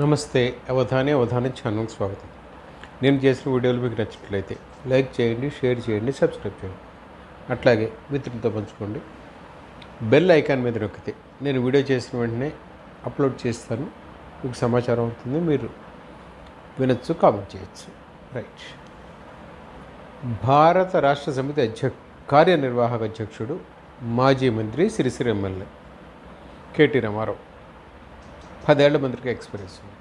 నమస్తే అవధాని అవధాని ఛానల్ స్వాగతం. నేను చేసిన వీడియోలు మీకు నచ్చినట్లయితే లైక్ చేయండి షేర్ చేయండి సబ్స్క్రైబ్ చేయండి. అట్లాగే మిత్రులతో పంచుకోండి. బెల్ ఐకాన్ మీద నొక్కితే నేను వీడియో చేసిన వెంటనే అప్లోడ్ చేస్తాను. మీకు సమాచారం అవుతుంది మీరు వినొచ్చు కామెంట్ చేయొచ్చు. రైట్. భారత రాష్ట్ర సమితి అధ్యక్ష కార్యనిర్వాహక అధ్యక్షుడు మాజీ మంత్రి సిరిసిరి ఎమ్మెల్యే కేటీ రామారావు. పదేళ్ళ మంత్రికి ఎక్స్పీరియన్స్ ఉంది.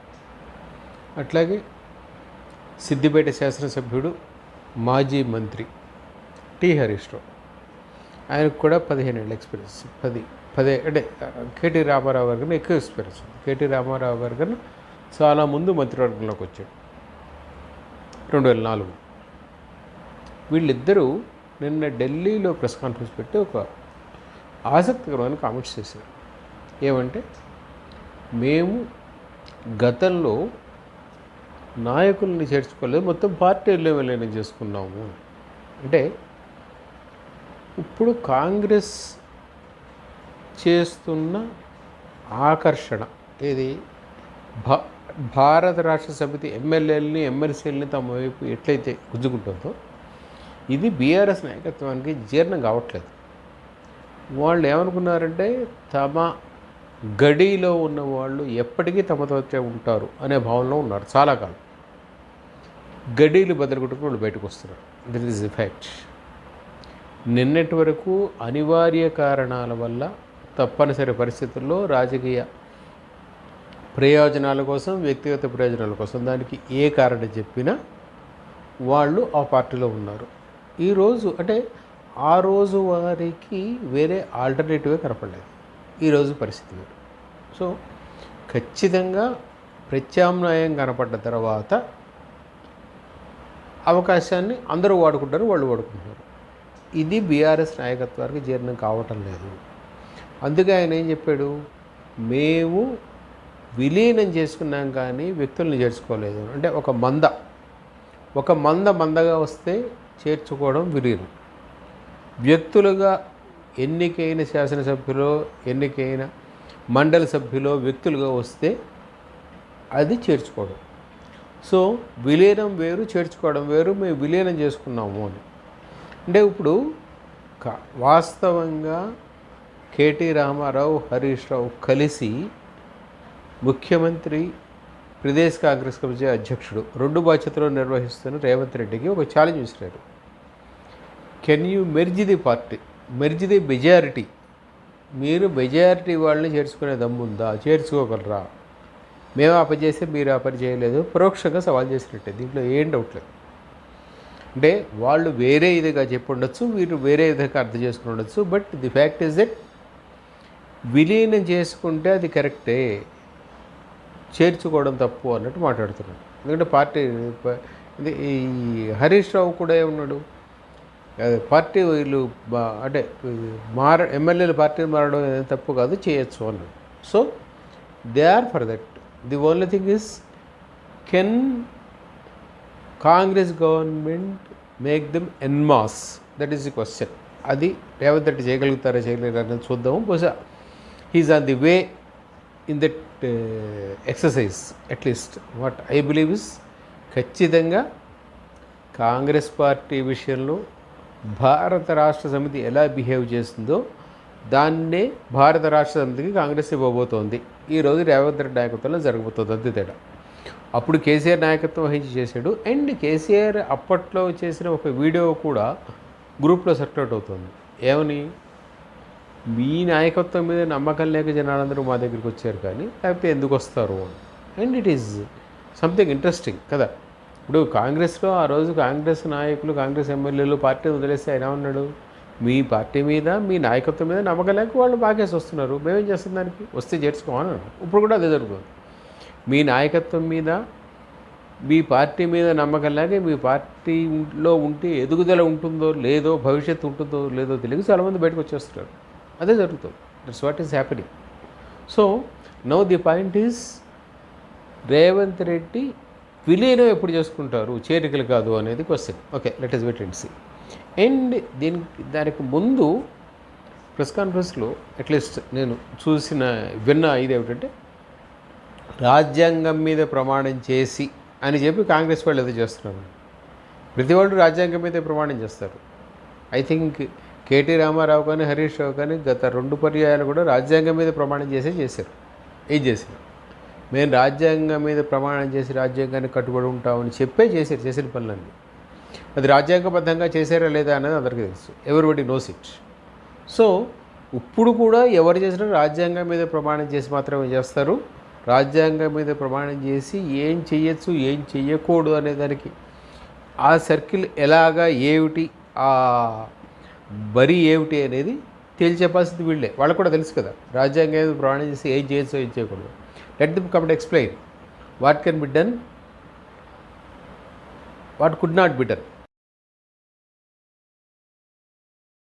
అట్లాగే సిద్దిపేట శాసనసభ్యుడు మాజీ మంత్రి టి హరీష్ రావు ఆయనకు కూడా పదిహేను ఏళ్ళ ఎక్స్పీరియన్స్ పది పదే అంటే కేటీ రామారావు గారి కన్నా ఎక్కువ ఎక్స్పీరియన్స్ ఉంది. కేటీ రామారావు గారి కన్నా చాలా ముందు మంత్రివర్గంలోకి వచ్చాడు. రెండు వేల నాలుగు. వీళ్ళిద్దరూ నిన్న ఢిల్లీలో ప్రెస్ కాన్ఫరెన్స్ పెట్టి ఒక ఆసక్తికరమైన కామెంట్స్ చేశారు. ఏమంటే మేము గతంలో నాయకుల్ని చేర్చుకోలేదు మొత్తం పార్టీలో లెవెల్ చేసుకున్నాము. అంటే ఇప్పుడు కాంగ్రెస్ చేస్తున్న ఆకర్షణ ఇది భా భారత రాష్ట్ర సమితి ఎమ్మెల్యేలని ఎమ్మెల్సీలని తమ వైపు ఎట్లయితే గుజ్జుకుంటుందో ఇది బీఆర్ఎస్ నాయకత్వానికి జీర్ణం కావట్లేదు. వాళ్ళు ఏమనుకున్నారంటే తమ గడిలో ఉన్న వాళ్ళు ఎప్పటికీ తమతోచే ఉంటారు అనే భావనలో ఉన్నారు. చాలా కాలం. గడీలు బదలుకొట్టుకుని వాళ్ళు బయటకు వస్తున్నారు. దిట్ ఈస్ ఎఫెక్ట్ నిన్నటి వరకు అనివార్య కారణాల వల్ల తప్పనిసరి పరిస్థితుల్లో రాజకీయ ప్రయోజనాల కోసం వ్యక్తిగత ప్రయోజనాల కోసం దానికి ఏ కారణం చెప్పినా వాళ్ళు ఆ పార్టీలో ఉన్నారు. ఈరోజు అంటే ఆ రోజు వారికి వేరే ఆల్టర్నేటివే కనపడలేదు. ఈరోజు పరిస్థితి వేరు సో ఖచ్చితంగా ప్రత్యామ్నాయం కనపడ్డ తర్వాత అవకాశాన్ని అందరూ వాడుకుంటారు వాళ్ళు వాడుకుంటున్నారు. ఇది బీఆర్ఎస్ నాయకత్వానికి జీర్ణం కావటం లేదు. అందుకే ఆయన ఏం చెప్పాడు? మేము విలీనం చేసుకున్నాం కానీ వ్యక్తుల్ని చేర్చుకోలేదు. అంటే ఒక మంద. ఒక మంద మందగా వస్తే చేర్చుకోవడం విలీనం. వ్యక్తులుగా ఎన్నికైన శాసనసభ్యులో ఎన్నికైన మండలి సభ్యులో వ్యక్తులుగా వస్తే అది చేర్చుకోవడం. సో విలీనం వేరు చేర్చుకోవడం వేరు మేము విలీనం చేసుకున్నాము అని. అంటే ఇప్పుడు వాస్తవంగా కేటీ రామారావు హరీష్ రావు కలిసి ముఖ్యమంత్రి ప్రదేశ్ కాంగ్రెస్ కమిటీ అధ్యక్షుడు రెండు బాధ్యతలు నిర్వహిస్తున్న రేవంత్ రెడ్డికి ఒక ఛాలెంజ్ విసిరారు. Can you merge the party? Merge the majority. మీరు మెజారిటీ వాళ్ళని చేర్చుకునే దమ్ముందా? చేర్చుకోగలరా? మేము ఆ పని చేస్తే మీరు ఆ పని చేయలేదు. పరోక్షంగా సవాల్ చేసినట్టే. దీంట్లో ఏం డౌట్ లేదు. అంటే వాళ్ళు వేరే ఇదిగా చెప్పి ఉండొచ్చు మీరు వేరే విధంగా అర్థం చేసుకుని ఉండొచ్చు but the fact is that విలీనం చేసుకుంటే అది కరెక్టే. చేర్చుకోవడం తప్పు అన్నట్టు మాట్లాడుతున్నాడు. ఎందుకంటే పార్టీ ఈ హరీష్ రావు కూడా ఏమన్నాడు? పార్టీ వీళ్ళు అంటే మార ఎమ్మెల్యేలు పార్టీని మారడం అనేది తప్పు కాదు చేయొచ్చు అన్నాడు so they are for that the only thing is can Congress government make them en masse that is the question అది రేవంత్ రెడ్డి చేయగలుగుతారా చేయలేరా అనేది చూద్దాము. బహుశా he's on the way in that exercise at least what I believe is ఖచ్చితంగా Congress party విషయంలో భారత రాష్ట్ర సమితి ఎలా బిహేవ్ చేస్తుందో దాన్నే భారత రాష్ట్ర సమితికి కాంగ్రెస్ ఇవ్వబోతోంది. ఈరోజు రేవంత్ రెడ్డి నాయకత్వంలో జరగబోతోంది అంతే తేడా. అప్పుడు కేసీఆర్ నాయకత్వం వహించి చేశాడు. అండ్ కేసీఆర్ అప్పట్లో చేసిన ఒక వీడియో కూడా గ్రూప్లో సర్క్యులేట్ అవుతుంది. ఏమని? మీ నాయకత్వం మీద నమ్మకం లేక జనాలందరూ మా దగ్గరికి వచ్చారు కానీ లేకపోతే ఎందుకు వస్తారు అని. And it is something interesting కదా. ఇప్పుడు కాంగ్రెస్లో ఆ రోజు కాంగ్రెస్ నాయకులు కాంగ్రెస్ ఎమ్మెల్యేలు పార్టీ వదిలేస్తే ఆయన ఉన్నాడు. మీ పార్టీ మీద మీ నాయకత్వం మీద నమ్మకం లేక వాళ్ళు బాగేసి వస్తున్నారు. మేమేం చేస్తాం దానికి? వస్తే చేర్చుకోమని ఇప్పుడు కూడా అదే జరుగుతుంది. మీ నాయకత్వం మీద మీ పార్టీ మీద నమ్మకం లేక మీ పార్టీలో ఉంటే ఎదుగుదల ఉంటుందో లేదో భవిష్యత్తు ఉంటుందో లేదో తెలియదు చాలామంది బయటకు వచ్చేస్తున్నారు. అదే జరుగుతుంది. That's what is happening so no the point is Revanth Reddy విలీనం ఎప్పుడు చేసుకుంటారు? చేరికలు కాదు అనేది question okay let us wait and see and దీనికి దానికి ముందు ప్రెస్ కాన్ఫరెన్స్లో అట్లీస్ట్ నేను చూసిన విన్న ఇది ఏమిటంటే రాజ్యాంగం మీద ప్రమాణం చేసి అని చెప్పి కాంగ్రెస్ వాళ్ళు ఏదో చేస్తున్నారు. ప్రతి వాళ్ళు రాజ్యాంగం మీదే ప్రమాణం చేస్తారు. ఐ థింక్ కేటీ రామారావు కానీ హరీష్ రావు కానీ గత రెండు పర్యాయాలు కూడా రాజ్యాంగం మీద ప్రమాణం చేసే చేశారు. ఏం చేశారు? మేము రాజ్యాంగం మీద ప్రమాణం చేసి రాజ్యాంగాన్ని కట్టుబడి ఉంటామని చెప్పే చేశారు చేసిన పనులన్నీ. అది రాజ్యాంగబద్ధంగా చేశారా లేదా అనేది అందరికీ తెలుసు. ఎవరిబడి నోస్ ఇట్ సో ఇప్పుడు కూడా ఎవరు చేసినా రాజ్యాంగం మీద ప్రమాణం చేసి మాత్రమే చేస్తారు. రాజ్యాంగం మీద ప్రమాణం చేసి ఏం చేయొచ్చు ఏం చేయకూడదు అనే దానికి ఆ సర్కిల్ ఎలాగా ఏమిటి ఆ బరి ఏమిటి అనేది తేల్చే పరిస్థితి వీళ్ళే. వాళ్ళకు కూడా తెలుసు కదా. రాజ్యాంగం మీద ప్రమాణం చేసి ఏం చేయొచ్చు ఏం చేయకూడదు let them come and explain what can be done, what could not be done.